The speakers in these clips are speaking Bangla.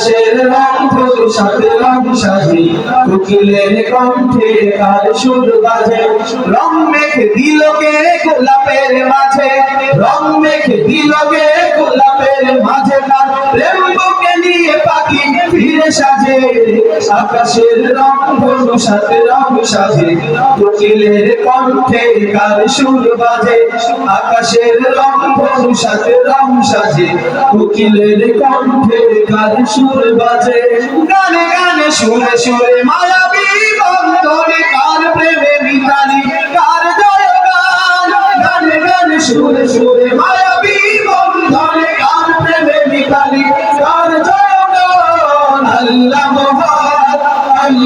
আকাশের রং ধরু সাথে রং সাজে কোকিলের কণ্ঠে কাল সুর বাজে। রং মেখে দিলকে গোলাপের মাঝে। পাখি ফিরে সাজে, আকাশের রং সাথে রং সাজে। কোকিলের কণ্ঠে কার সুর বাজে, আকাশের রং সাথে রং সাজে। কোকিলের কণ্ঠে কার সুর বাজে, গানে গানে সুরে সুরে মায়াবী বন্ধনে কার প্রেমে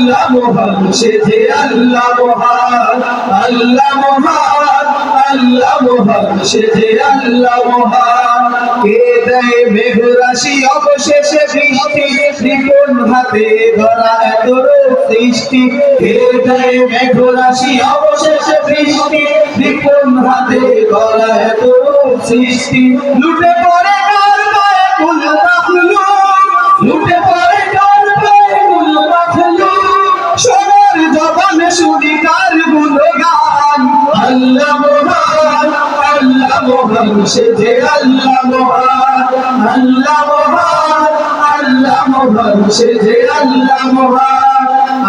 আল্লাহ মহান, সে যে আল্লাহ মহান আল্লাহ মহান আল্লাহ মহান, সে যে আল্লাহ মহান। কে দেয় মেঘ রাশি অবশেষে বৃষ্টি, ত্রিকোণ হাতে ধরা এত সৃষ্টি। কে দেয় মেঘ রাশি অবশেষে বৃষ্টি হাতে ধরা এত সৃষ্টি। লুটে পড়ে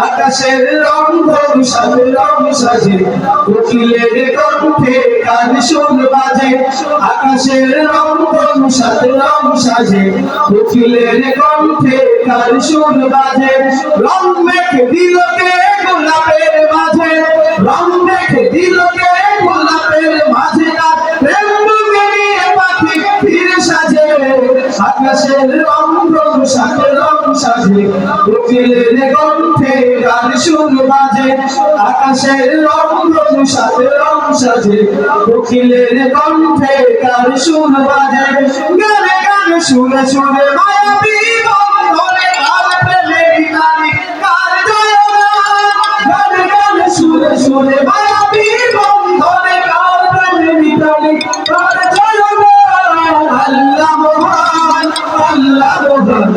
আকাশের রং রং সাজে। কোকিলের কণ্ঠে কান বাজে। আকাশের রং রং সাজে। কোকিলের কণ্ঠে কান বাজে। রং মেখে দিলকে গোলাপের আকাশের রং রং সাজে রং সাজে কোকিলের কণ্ঠে গান সুর বাজে। আকাশের রং রং সাজে রং সাজে কোকিলের কণ্ঠে গান সুর বাজে। গানে গানে শুনে শুনে মায়াবী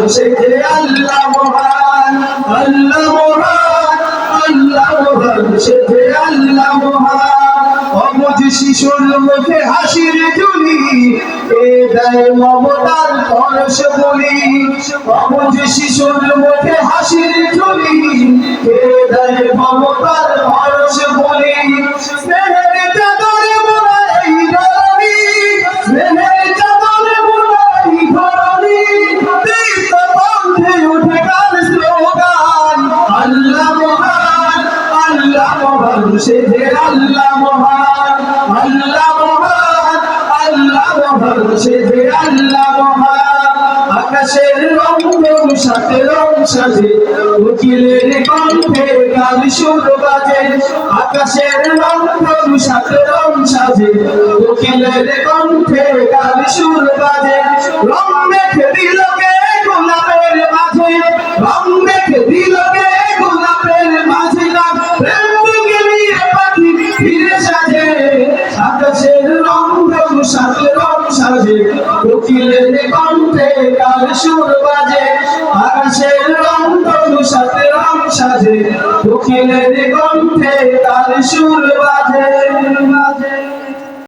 সে যে আল্লাহ মহান আল্লাহ মহান আল্লাহ মহান সে যে আল্লাহ মহান অবুঝ শিশুর মুখে হাসির ঝুলি এ দেয় মমতার পরশ বলি অবুঝ শিশুর মুখে হাসির ঝুলি এ দেয় মমতার সে যে আল্লাহ মহান আল্লাহ মহান আল্লাহ মহান সে যে আল্লাহ মহান। আকাশের রং রং উকিলের কণ্ঠে গান সুর বাজে। আকাশের রং রং সাথে রং সাজে, উকিলের কণ্ঠে গান সুর বাজে। রং মেখে দিলকে গোলাপের মাঝে, রং মেখে দিলকে কাল সুর বাজে আকাশের রং তরু সাথে রং সাজে। কোকিলের কণ্ঠে তার সুর বাজে।